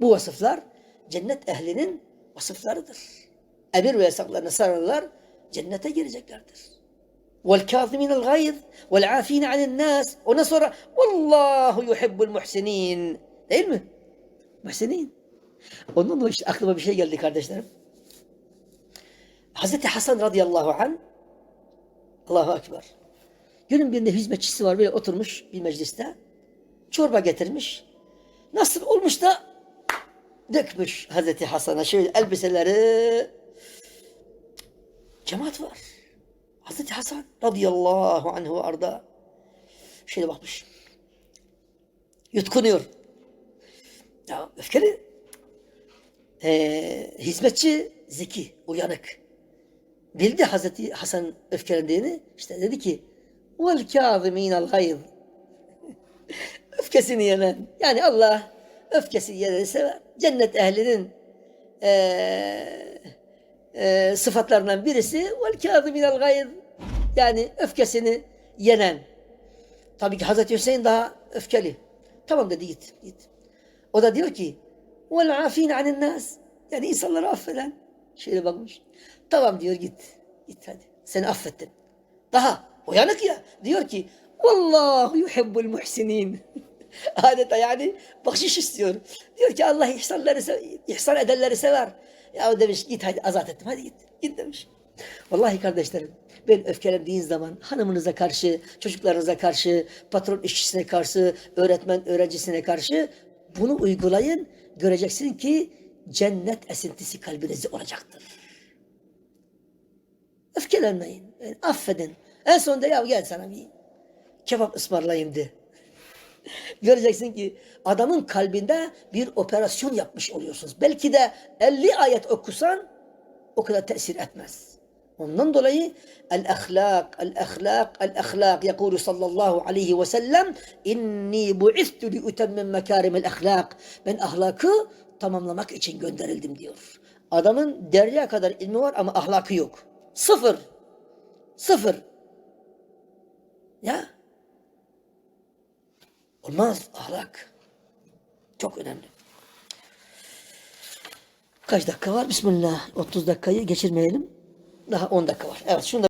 Bu vasıflar cennet ehlinin vasıflarıdır. Emir ve yasaklarına sararlar, cennete gireceklerdir. وَالْكَاظِمِينَ الْغَيْظِ وَالْعَافِينَ عَنِ النَّاسِ Ondan sonra وَاللّٰهُ يُحِبُّ الْمُحْسِنِينَ Değil mi? Muhsinin. Ondan dolayı işte aklıma bir şey geldi kardeşlerim. Hazreti Hasan radıyallahu anh Allahu Ekber. Günün birinde hizmetçisi var böyle oturmuş bir mecliste. Çorba getirmiş. Nasıl olmuş da dökmüş Hazreti Hasan'a şöyle elbiseleri. Cemaat var. Hazreti Hasan radıyallahu anhu arda. Şöyle bakmış. Yutkunuyor. Ya öfkeli. Ee, hizmetçi zeki, uyanık. Bildi Hazreti Hasan öfkelendiğini. İşte dedi ki vel kâzimînel gayz. Öfkesini yenen. Yani Allah öfkesini yeneni sever. Cennet ehlinin ee, ee, sıfatlarından birisi vel kâzimînel gayz. Yani öfkesini yenen. Tabii ki Hazreti Hüseyin daha öfkeli. Tamam dedi git git. O da diyor ki vel afîne anin nas. Yani insanları affeden. Şöyle bakmış. Tamam diyor git. Git hadi. Seni affettim. Daha uyanık ya. Diyor ki Vallahu yuhibbul muhsinin. Adeta yani bakşiş istiyor. Diyor ki Allah ihsanları ihsan edenleri sever. Ya demiş git hadi azat ettim hadi git. Git demiş. Vallahi kardeşlerim ben öfkelendiğin zaman hanımınıza karşı, çocuklarınıza karşı, patron işçisine karşı, öğretmen öğrencisine karşı bunu uygulayın. Göreceksin ki cennet esintisi kalbinizde olacaktır. Öfkelenmeyin. Yani affedin. En sonunda ya gel sana bir kebap ısmarlayayım de. Göreceksin ki adamın kalbinde bir operasyon yapmış oluyorsunuz. Belki de 50 ayet okusan o kadar tesir etmez. Ondan dolayı el ahlak, el ahlak, el ahlak yekulu sallallahu aleyhi ve sellem inni bu'istu li utemmem mekarimel ahlak. Ben ahlakı tamamlamak için gönderildim diyor. Adamın derya kadar ilmi var ama ahlakı yok. Sıfır. Sıfır. Ya. Olmaz ahlak. Çok önemli. Kaç dakika var? Bismillah. 30 dakikayı geçirmeyelim. Daha 10 dakika var. Evet şunu da